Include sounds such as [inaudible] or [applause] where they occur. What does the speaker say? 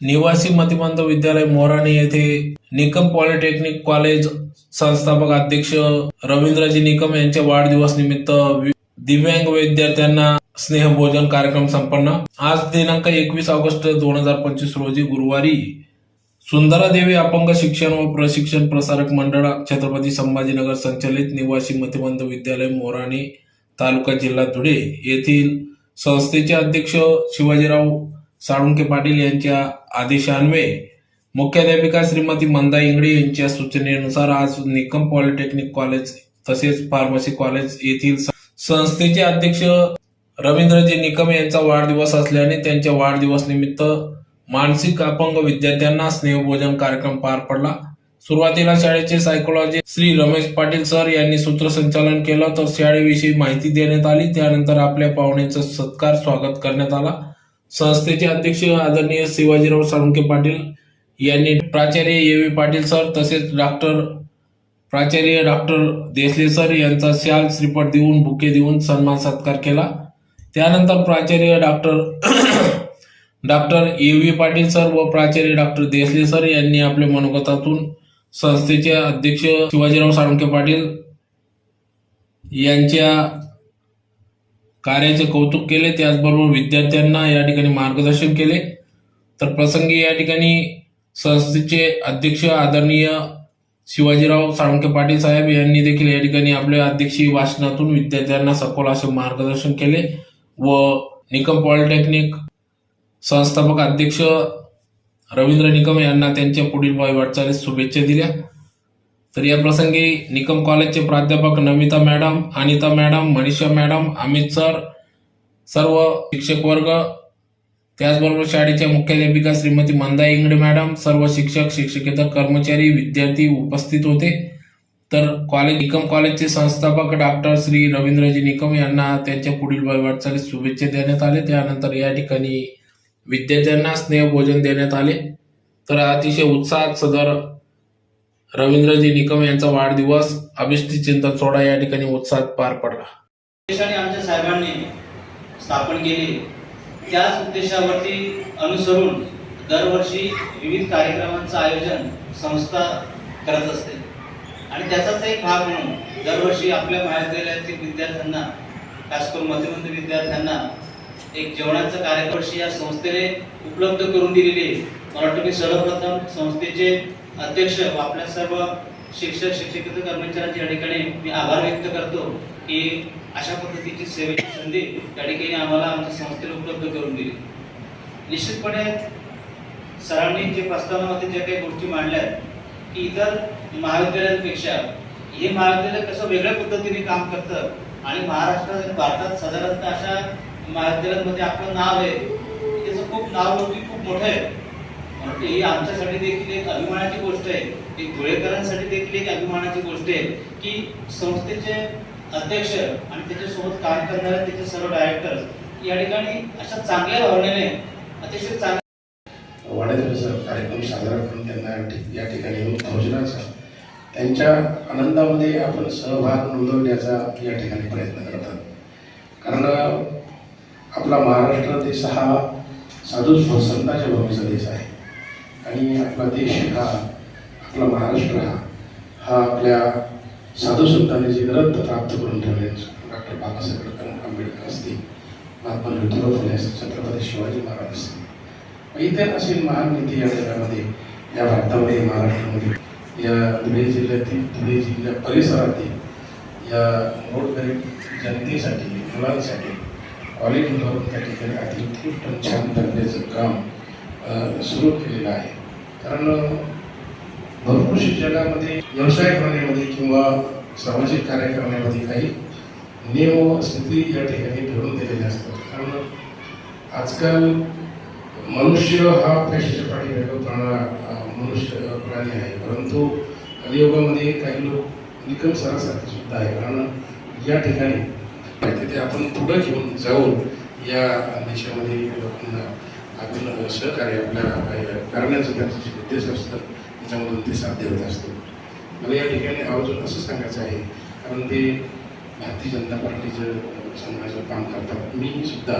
निवासी मतिमंद विद्यालय मोराणे येथे निकम पॉलिटेक्निक कॉलेज संस्थापक अध्यक्ष रवींद्रजी निकम यांच्या वाढदिवस निमित्त दिव्यांग विद्यार्थ्यांना स्नेहभोजन कार्यक्रम संपन्न. आज दिनांक एकवीस ऑगस्ट दोन हजार पंचवीस रोजी गुरुवारी सुंदरादेवी अपंग शिक्षण व प्रशिक्षण प्रसारक मंडळ छत्रपती संभाजीनगर संचलित निवासी मतिमंद विद्यालय मोराणे तालुका जिल्हा धुळे येथील संस्थेचे अध्यक्ष शिवाजीराव साळुंके पाटील यांच्या आदेशान्वये मुख्याध्यापिका श्रीमती मंदा इंगडे यांच्या सूचनेनुसार आज निकम पॉलिटेक्निक कॉलेज तसेच फार्मसी कॉलेज येथील संस्थेचे अध्यक्ष रवींद्रजी निकम यांचा वाढदिवस असल्याने त्यांच्या वाढदिवस निमित्त मानसिक अपंग विद्यार्थ्यांना स्नेहभोजन कार्यक्रम पार पडला. सुरुवातीला शाळेचे सायकोलॉजी श्री रमेश पाटील सर यांनी सूत्रसंचालन केलं. तर शाळेविषयी माहिती देण्यात आली. त्यानंतर आपल्या पाहुण्यांचा सत्कार स्वागत करण्यात आला. संस्थेचे अध्यक्ष आदरणीय शिवाजीराव साळुंके पाटील यांनी प्राचार्य ए व्ही पाटील सर तसेच डॉक्टर प्राचार्य डॉक्टर देसले सर यांचा शाल श्रीपट देऊन बुके देऊन सन्मान सत्कार केला. त्यानंतर प्राचार्य doctor [coughs] doctor A V Patil sir व प्राचार्य डॉक्टर देसले सर यांनी आपल्या मनोगतातून संस्थेचे अध्यक्ष शिवाजीराव साळुंके पाटील यांच्या कार्याचे कौतुक केले त्याचबरोबर विद्यार्थ्यांना या ठिकाणी मार्गदर्शन केले. तर प्रसंगी या ठिकाणी संस्थेचे अध्यक्ष आदरणीय शिवाजीराव साळुंके पाटील साहेब यांनी देखील या ठिकाणी आपल्या अध्यक्षीय भाषणातून विद्यार्थ्यांना सखोल असे मार्गदर्शन केले व निकम पॉलिटेक्निक संस्थापक अध्यक्ष रवींद्र निकम यांना त्यांच्या पुढील वाटचालीस शुभेच्छा दिल्या. तर या प्रसंगी निकम कॉलेजचे प्राध्यापक Namita madam Anita madam Manisha madam Amit sir सर्व शिक्षक वर्ग त्याचबरोबर शाळेच्या मुख्याध्यापिका श्रीमती मंदा इंगडे मॅडम सर्व शिक्षक शिक्षकेतर कर्मचारी विद्यार्थी उपस्थित होते. तर कॉलेज निकम कॉलेजचे संस्थापक डॉक्टर श्री रवींद्रजी निकम यांना त्यांच्या पुढील वाटचालीस शुभेच्छा देण्यात आले. त्यानंतर या ठिकाणी विद्यार्थ्यांना स्नेहभोजन देण्यात आले. तर अतिशय उत्साहात सदर रवींद्रजी निकम यांचा वाढदिवस अभिष्टी चिंतन सोहळा या ठिकाणी उत्साहात पार पडला. उद्देशाने आमच्या साहेबांनी स्थापन केली. त्याच उद्देशावरती अनुसरून दरवर्षी विविध कार्यक्रमांचं आयोजन संस्था करत असते. आणि त्याचाच एक भाग म्हणून दरवर्षी आपल्या महाविद्यालयातील विद्यार्थ्यांना खास करून मध्यमंत विद्यार्थ्यांना एक जेवणाचं कार्यक्रम या संस्थेने उपलब्ध करून दिलेली आहे. मला वाटतं सर्वप्रथम संस्थेचे अध्यक्ष व आपल्या सर्व शिक्षक शिक्षकेतर कर्मचाऱ्यांच्या ठिकाणी मी आभार व्यक्त करतो की अशा पद्धतीची सेवेची संधी त्या ठिकाणी आम्हाला आमच्या संस्थेला उपलब्ध करून दिली. निश्चितपणे सरांनी जे प्रस्तावनामध्ये ज्या काही गोष्टी मांडल्या आहेत, की इतर महाविद्यालयांपेक्षा हे महाविद्यालय कसं वेगळ्या पद्धतीने काम करतं आणि महाराष्ट्रात आणि भारतात साधारणतः अशा महाविद्यालयांमध्ये आपलं नाव आहे त्याचं खूप नाव खूप मोठं आहे. ही आमच्यासाठी देखील एक अभिमानाची गोष्ट आहे. की धुळेकरांसाठी देखील एक अभिमानाची गोष्ट आहे की संस्थेचे अध्यक्ष आणि त्याच्यासोबत काम करणारे त्याचे सर्व डायरेक्टर या ठिकाणी अशा चांगल्या भावनेने अतिशय चांगल्या वाढदिवस कार्यक्रम साजरा करून त्यांना या ठिकाणी येऊन पोहोचण्याचा त्यांच्या आनंदामध्ये आपण सहभाग नोंदवण्याचा या ठिकाणी प्रयत्न करतात कारण आपला महाराष्ट्र देश हा साधू संतांच्या भूमीचा देश आहे. आणि आपला देश हा आपला महाराष्ट्र हा हा आपल्या साधू संतांनी जे ग्रंथ प्राप्त करून ठेवले डॉक्टर बाबासाहेब आंबेडकर असतील महात्मा ज्योतिबा फुले असतील छत्रपती शिवाजी महाराज असतील. इतर असे महान नेते या जगामध्ये या भारतामध्ये महाराष्ट्रामध्ये या धुळे जिल्ह्यातील धुळे जिल्ह्या परिसरातील या गोरगरीब जनतेसाठी मुलांसाठी कॉलेज उभारून त्या ठिकाणी अतिउत्कृष्ट छान करण्याचं काम सुरू केलेलं आहे. कारण भरपूरशी जगामध्ये व्यवसाय करण्यामध्ये किंवा सामाजिक कार्य करण्यामध्ये काही नियम व स्थिती या ठिकाणी ठरवून दिलेल्या असतात. कारण आजकाल मनुष्य हा पैशाच्या पाठी मनुष्य प्राणी आहे. परंतु कलियुगामध्ये काही लोक निकम सरासारखे सुद्धा आहे. कारण या ठिकाणी तिथे आपण पुढं घेऊन जाऊन या देशामध्ये लोकांना अजून सहकार्य आपल्या करण्याचं त्यांचं जे उद्देश असतं त्याच्यामधून ते साध्य होत असतं. मला या ठिकाणी आवर्जून असं सांगायचं आहे कारण ते भारतीय जनता पार्टीचं संघाचं काम करतात. मी सुद्धा